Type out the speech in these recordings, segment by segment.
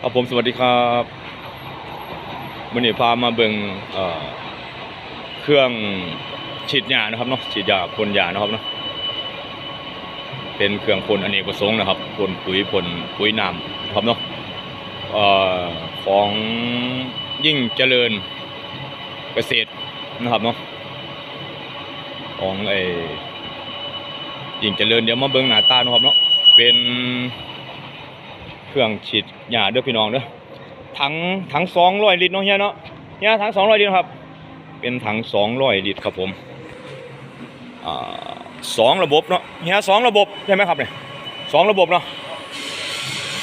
ครับผมสวัสดีครับวันนี้พามาเบิ่งเอ่อเครื่องฉีดยานะครับเนาะฉีดยาพ่นยานะครับเนาะเป็นเครื่องพ่นอเนกประสงค์นะครับพ่นปุ๋ยพ่นปุ๋ยน้ำนะครับเนาะออของยิ่งเจริญเกษตรนะครับเนาะของไอ้ยิ่งเจริญเดี๋ยวมาเบิ่งหน้าตานะครับเนาะเป็น เครื่องฉีดหญ้าเด้อพี่น้องเด้อถังถังสองร้อยลิตรเนาะเฮียเนาะเฮียถังสองร้อยลิตรครับ เป็นถังสองร้อยลิตรครับผมอ่าสองระบบเนาะเฮียสองระบบใช่ไหมครับเนี่ยสองระบบเนาะ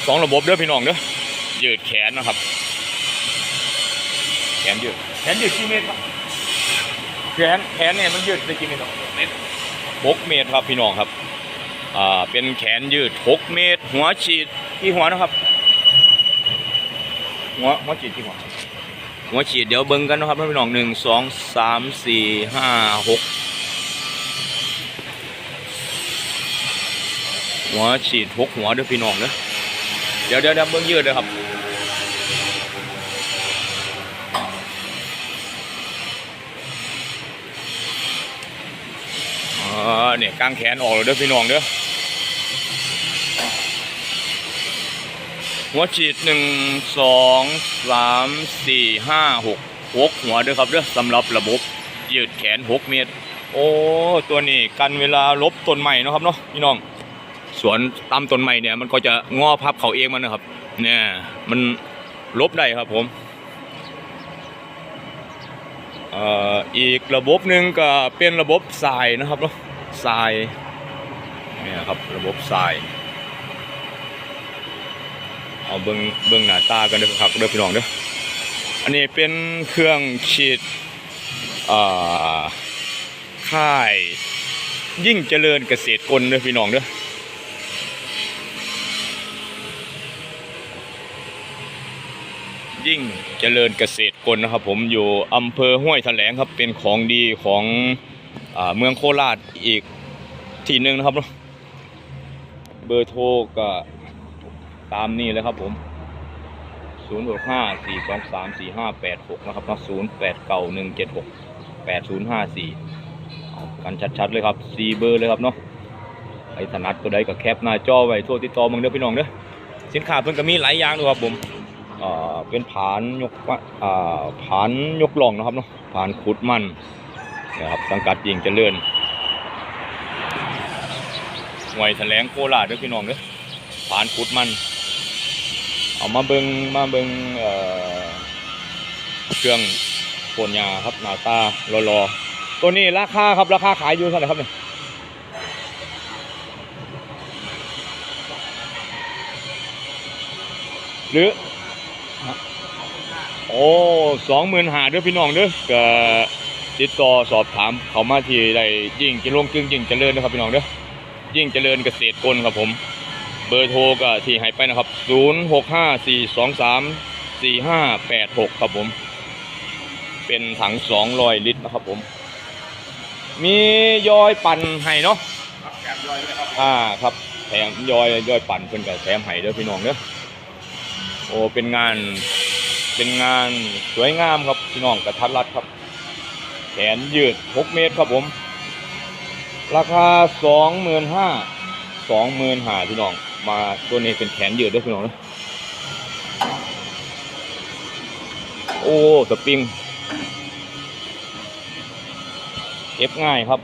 สองระบบเด้อพี่น้องเด้อยืดแขนนะครับ แขนยืดแขนยืดกี่เมตรครับแขนแขนเนี่ยมันยืดได้กี่เมตรครับเมตรหกเมตรครับพี่น้องครับอ่าเป็นแขนยืด6เมตร หัวฉีด ที่หัวนะครับ หัวหัวฉีดที่หัวหัวฉีดเดี๋ยวเบิ้งกันนะครับพี่น้องหนึ่งสองสามสี่ห้าหกหัวฉีดหกหัวเด้อพี่น้องเด้อเดี๋ยวเดี๋ยวเดี๋ยวเบิ้งยืดเลยครับอ่าเนี่ยกางแขนออกเลยเด้อพี่น้องเด้อ หัวฉีดหนึ่งสองสามสี่ห้าหกหกหัวด้อครับเด้อสำหรับระบบยืดแขนหกเมตร โอ้ตัวนี้กันเวลาลบต้นใหม่นะครับเนาะพี่น้องสวนตามต้นใหม่เนี่ยมันก็จะงอพับเขาเองมันนะครับ เนี่ยมันลบได้ครับผมอีกระบบหนึ่งก็เป็นระบบทรายนะครับเนาะทรายเนี่ยครับระบบทราย เอาเบิ้งเบิ้งหน้าตากันเด้อครับเด้อพี่น้องเด้ออันนี้เป็นเครื่องฉีดอ่าค่าย ยิ่งเจริญเกษตรกลเด้อพี่น้องเด้อยิ่งเจริญเกษตรกลนะครับ ผมอยู่อำเภอห้วยแถลงครับเป็นของดีของอเมืองโคราชอีกที่หนึ่งนะครับเบอร์โทรก็ ตามนี้เลยครับผม 0 6 5 4 2 3 4 5 8 6 นะครับนะ0 8 9 1 7 6 8 0 5 4เอากันชัดๆเลยครับ4เบอร์เลยครับเนาะไอ้ถนัดตัวใดก็แคปหน้าจอไว้โทรติดต่อมึงเด้อพี่น้องเด้อสินค้าเพิ่นก็มีหลายอย่างด้วยครับผมอ่าเป็นผานยกอ่าผานยกล่องนะครับเนาะผานขุดมันนะครับสังกัดยิงเจริญหน่วยแถลงโคราชเด้อพี่น้องเด้อผานขุดมัน เอามาเบิงมาเบิงเอ่อเครื่องโคนยาครับหนาตารอรอๆตัวนี้ราคาครับราคาขายอยู่เท่าไหร่ครับเนี่ยหรือโอ้สองหมื่นหาเด้อพี่น้องเด้อก็ติดต่อสอบถามเขามาที่ได้ยิ่งจะลงกึ่งยิ่งจเจริญนะครับพี่น้องเด้อยิ่งจเจริญเกษตรกลครับผม เบอร์โทรก็ที่ให้ไปนะครับ 0 6 5 4 2 3 4 5 8 6 ครับผม เป็นถัง 200 ลิตรนะครับผม มียอยปั่นให้เนาะอ่าครับแถมยอยยอยปั่นเพิ่นก็แถมให้เด้อพี่น้องเด้อโอ้เป็นงานเป็นงานสวยงามครับพี่น้องกระทัดรัดครับแขนยืด 6 เมตรครับผม ราคา 25,000สองหมื่นหาพี่น้อง มาตัวนี้เป็นแขนยืดด้วยพี่น้องนะโอ้สปริงเก็บง่ายครับ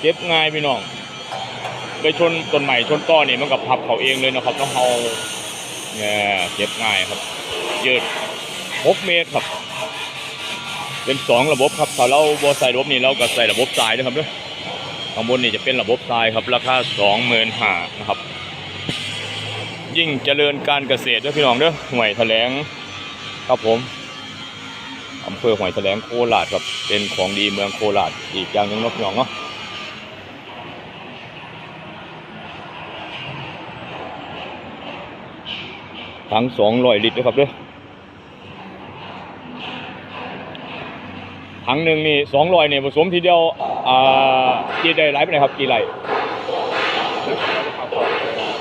เก็บง่ายพี่น้องไปชนต้นใหม่ชนต้อนี่มันกับพับเขาเองเลยนะครับต้องเอาเนี่ยเก็บง่ายครับ ยืดหกเมตรครับ เป็นสองระบบครับถ้าเราบอใส่ระบบนี้เราก็ใส่ระบบทรายด้วยครับด้วยข้างบนนี่จะเป็นระบบทรายครับราคาสองหมื่นห้านะครับ ยิ่งเจริญการเกษตรด้วยพี่น้องเด้อห่วยแถลงครับผมอำเภอห่วยแถลงโคราชครับเป็นของดีเมืองโคราชอีกอย่างหนึงนาะพี่น้องเนาะทั้งสองร้อยลิตรด้วยครับเด้อ ถังหนึ่งนี่สองร้อยเนี่ยผสมทีเดียวอ่ากี่ได้หลายไปไหนครับกี่ไรแล้วก็เอาเข้า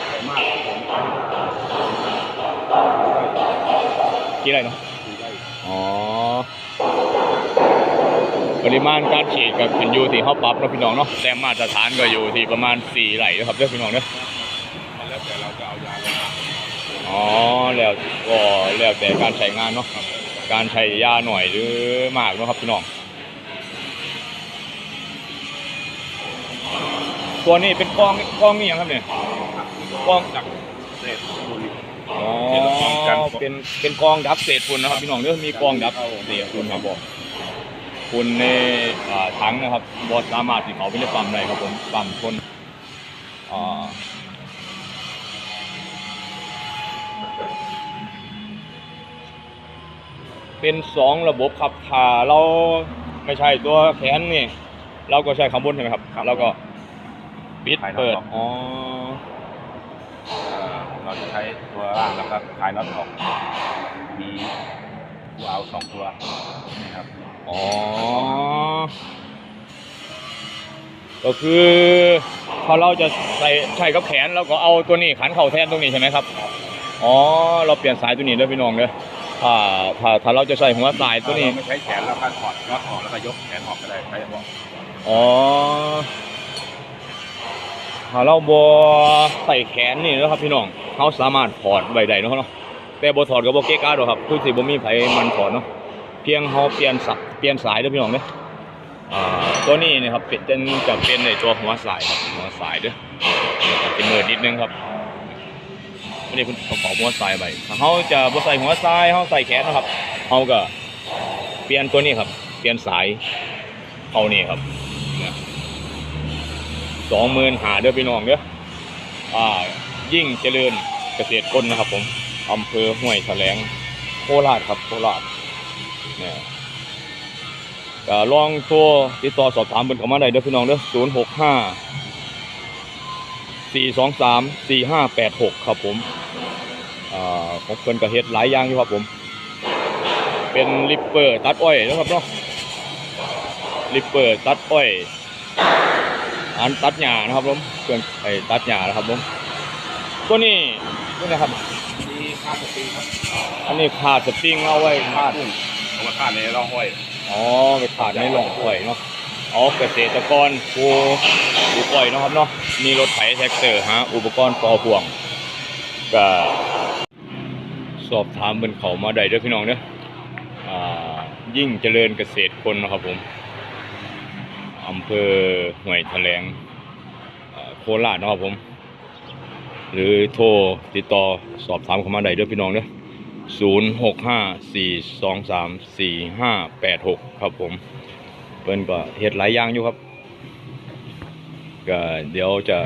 ไปมากผมกี่ไรเนาะอ๋อปริมาณการฉีดกับขึ้นอยู่ที่เขาปรับเนาะพี่น้องเนาะแต่มาตรฐานก็อยู่ที่ประมาณสี่ไหลนะครับเด้อพี่น้องเด้อมันแล้วแต่เราจะเอายาอ๋อแล้วก็แล้วแต่การใช้งานเนาะ การใช้ยาหน่อยหรือมากเนาะครับพี่น้องตัวนี้เป็นกล้องกล้องนี่ยังครับเนี่ยกล้องจากเศษบุหรี่อ๋อเป็นกล้องกันเป็นเป็นกล้องดับเศษฝุ่นนะครับพี่น้องเด้อมีกล้องดับเศษฝุ่นครับผมฝุ่นในอ่าถังนะครับบอสามารถที่เขาไปได้ปั๊มได้ครับผมปั๊มคนอ่า เป็นสองระบบครับถ้าเราไม่ใช่ตัวแขนนี่ เราก็ใช้ข้างบนใช่ไหมครับเราก็ปิดเปิด อ๋อเอ่อเราจะใช้ตัวล่างแล้วก็คลายน็อตออก มีตัวเอาสองตัวนะครับ อ๋อ ก็คือพอเราจะใส่ใช้กับแขนเราก็เอาตัวนี้ขันเข่าแทนตรงนี้ใช่ไหมครับ อ๋อ เราเปลี่ยนสายตัวนี้เลยพี่น้องเลย ถ้าถ้าถ้าเราจะใส่หัวสายตัวนี้ เราไม่ใช้แขนแล้วก็ถอดน็อตออกแล้วก็ยกแขนออกก็ได้ใช้เฉพาะอ๋อถ้าเราบอใส่แขนนี่นะครับพี่น้องเขาสามารถถอดใบใดเนาะเนาะแต่บอถอดกับโบเกกาดหรอกครับคือสิบ่มีไผมันถอดเนาะเพียงเขาเปลี่ยนสักเปลี่ยนสายเด้อพี่น้องเด้ออ่าตัวนี้เนะครับเป็นจะเป็นในตัวหัวสายครับหัวสายเด้อจะมืดนิดนึงครับ อันนี้คุณเขาขอหัวสายไปถ้าเขาจะบ่ใส่หัวสายเขาใส่แขนนะครับเขาก็เปลี่ยนตัวนี้ครับ เปลี่ยนสายเอานี่ครับสองหมื่นหาเด้อพี่น้องเด้ออ่า ยิ่งเจริญเกษตรกลนะครับ ผมอำเภอห้วยแถลงโคราชครับโคราชเนี่ยก็ลองโทรติดต่อสอบถามเพิ่นเขามาได้เด้อพี่น้องเด้อศูนย์หกห้า สี่สองสามสี่ห้าแปดหกครับผมอ่าของเพิ่นก็เฮ็ดหลายอย่างอยู่ครับผม เป็นลิปเปอร์ตัดอ้อยนะครับเนาะลิปเปอร์ตัดอ้อยอันตัดหญ้านะครับผมเครื่องไอ้ตัดหญ้านะครับผมตัวนี้ตัวนี้ครับมีค่าสปริงครับอันนี้ขาดสปริงเอาไว้ขาดเอามาค่าในร่องห้อยอ๋อไปขาดในหล่องปล่อยเนาะอ๋อเกษตรกรผู้ผู้ปล่อยเนาะครับเนาะ มีรถไถแท็กเตอร์ฮะอุปกรณ์ต่อพ่วงก็สอบถามเบนเขามาได้เด้อพี่น้องเด้ออ่ายิ่งเจริญเกษตรคนนะครับผมอำเภอห้วยแถลงโคราชนะครับผม หรือโทรติดต่อสอบถามเข้ามาได้เด้อพี่น้องเด้อศูนย์หกห้าสี่สองสามสี่ห้าแปดหกครับผม เปิ้นก็เฮ็ดหลายอย่างอยู่ครับ เดี๋ยวจะ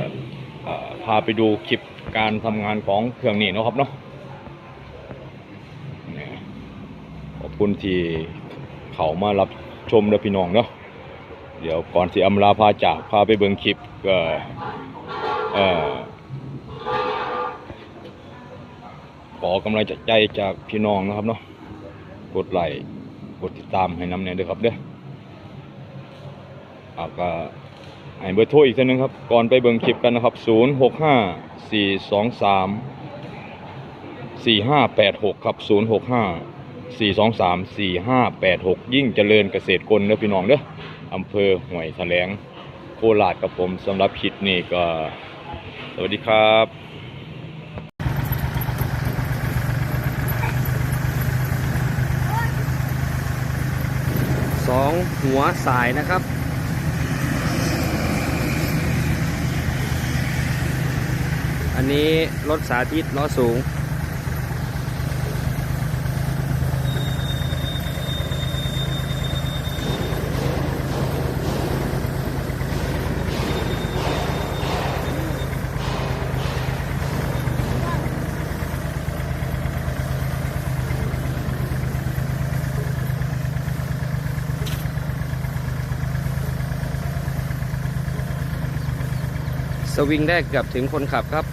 พาไปดูคลิปการทำงานของเครื่องนี้นะครับเนาะขอบคุณที่เขามารับชมเด้อพี่น้องเนาะเดี๋ยวก่อนที่อำลาพาจากพาไปเบิ่งคลิปก็เออขอกำลังใจจากพี่น้องนะครับเนาะกดไลค์กดติดตามให้น้ำเนี่ยด้วยครับเด้ออาก็ ให้เบอร์โทรอีกทีนึงครับ ก่อนไปเบิ่งคลิปกันนะครับ 0 6 5 4 2 3 4 5 8 6 ครับ 0 6 5 4 2 3 4 5 8 6 ยิ่งเจริญเกษตรกลเด้อพี่น้องเด้ออำเภอห่วยแถลงโคราชกับผมสำหรับคลิปนี้ก็ สวัสดีครับสองหัวสายนะครับ อันนี้รถสาธิตล้อสูง สวิงได้เกือบถึงคนขับครับ